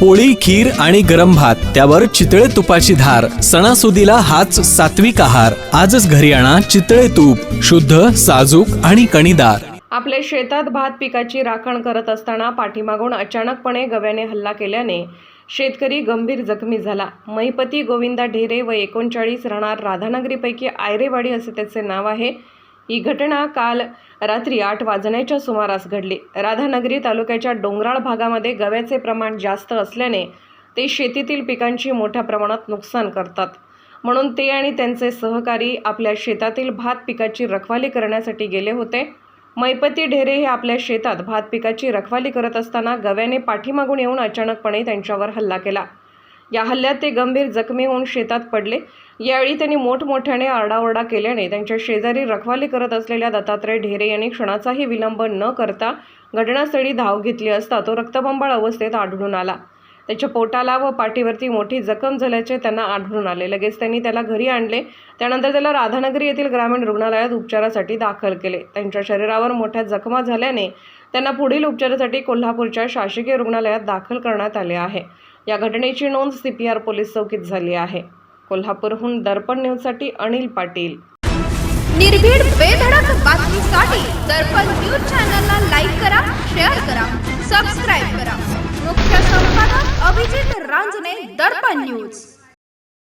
पोळी खीर आणि गरम भात त्यावर चितळे तुपाची धार सणासुदीला हाच सात्विक आहार. आजच घरी आणा चितळे तूप शुद्ध साजूक आणि कणीदार. आपल्या शेतात भात पिकाची राखण करत असताना पाठीमागून अचानकपणे गव्याने हल्ला केल्याने शेतकरी गंभीर जखमी झाला. महिपती गोविंदा ढेरे व एकोणचाळीस राहणार राधानगरीपैकी आयरेवाडी असे त्याचे नाव आहे. ही घटना काल रात्री आठ वाजण्याच्या सुमारास घडली. राधानगरी तालुक्याच्या डोंगराळ भागामध्ये गव्याचे प्रमाण जास्त असल्याने ते शेतीतील पिकांची मोठ्या प्रमाणात नुकसान करतात. म्हणून ते आणि त्यांचे सहकारी आपल्या शेतातील भात पिकाची रखवाली करण्यासाठी गेले होते. मैपती ढेरे हे आपल्या शेतात भात पिकाची रखवाली करत असताना गव्याने पाठीमागून येऊन अचानकपणे त्यांच्यावर हल्ला केला. या हल्ल्यात ते गंभीर जखमी होऊन शेतात पडले. यावेळी त्यांनी मोठमोठ्याने आरडाओरडा केल्याने त्यांच्या शेजारी रखवाली करत असलेल्या दत्तात्रय ढेरे यांनी क्षणाचाही विलंब न करता घटनास्थळी धाव घेतली असता तो रक्तबंबाळ अवस्थेत आढळून आला. त्याच्या पोटाला व पाठीवरती मोठी जखम झाल्याचे त्यांना आढळून आले. लगेच त्यांनी त्याला घरी आणले. त्यानंतर त्याला राधानगरी येथील ग्रामीण रुग्णालयात उपचारासाठी दाखल केले. त्यांच्या शरीरावर मोठ्या जखमा झाल्याने त्यांना पुढील उपचारासाठी कोल्हापूरच्या शासकीय रुग्णालयात दाखल करण्यात आले आहे. या घटनेची नोंद सी पी आर पोलीस चौकीत झाली आहे. कोल्हापूरहून दर्पण न्यूजसाठी अनिल पाटील. निर्भीड बेधडक बातमीसाठी दर्पण न्यूज चॅनलला लाईक करा शेअर करा सबस्क्राईब करा. मुख्य संपादक अभिजित रांजणे दर्पण न्यूज.